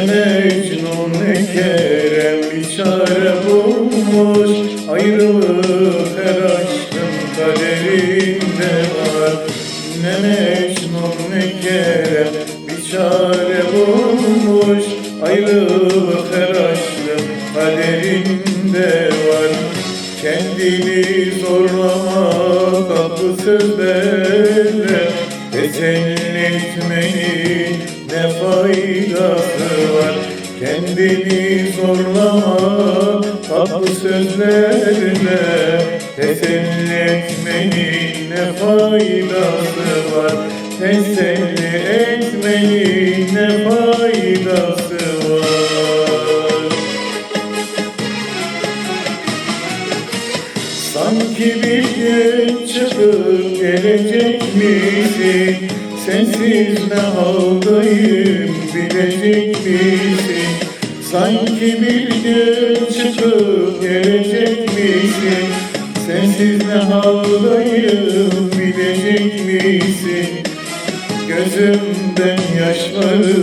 Mecnun Kerem bir çare bulmuş. Ayrılık her aşkın kaderinde var. Ne Mecnun ne Kerem bir çare bulmuş. Ayrılık her aşkın kaderinde var. Kendini zorlama kapı sözlerle Teselli etmenin ne faydası var? Kendini zorlama tatlı sözlerle Teselli etmenin ne faydası var? Teselli Sanki bir gün çıkıp gelecek misin? Sensiz ne haldayım bilecek misin? Sanki bir gün çıkıp gelecek misin? Sensiz ne haldayım bilecek misin? Gözümden yaşları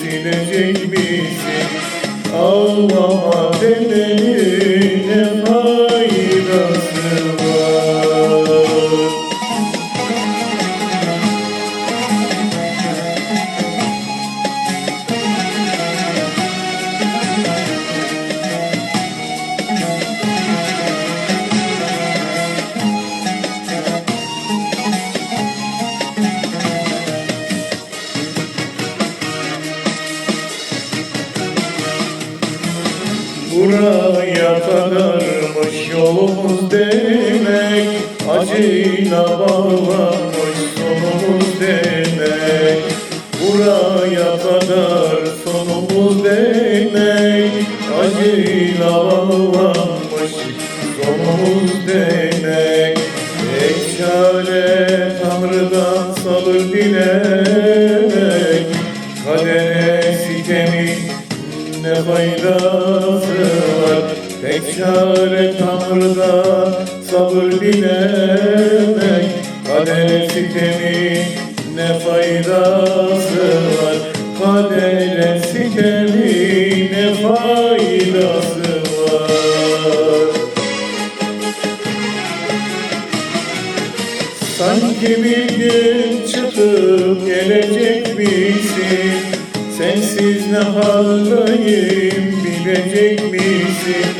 silecek misin? Ağlama demenin Buraya kadarmış yolumuz demek. Acıyla bağlanmış sonumuz demek. Buraya kadar sonumuz demek. Acıyla bağlanmış sonumuz demek. Tek çare Tanrı'dan sabır dilemek ne faydası var. Tek çare Tanrı'da sabır dilemek. Kader sitemi ne faydası var? Kader sitemi ne faydası var? Sanki bir gün çıkıp gelecek misin? Sensiz ne haldeyim bilecek misin?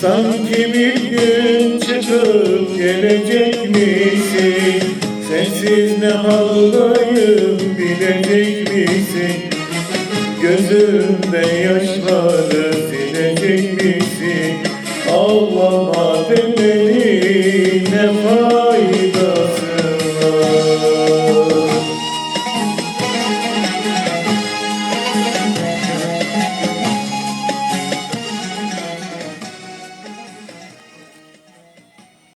Sanki bir gün çıkıp gelecek misin? Sensiz ne haldeyim bilecek misin? Gözümde yaşları silecek misin? Ağlama demeni ne var?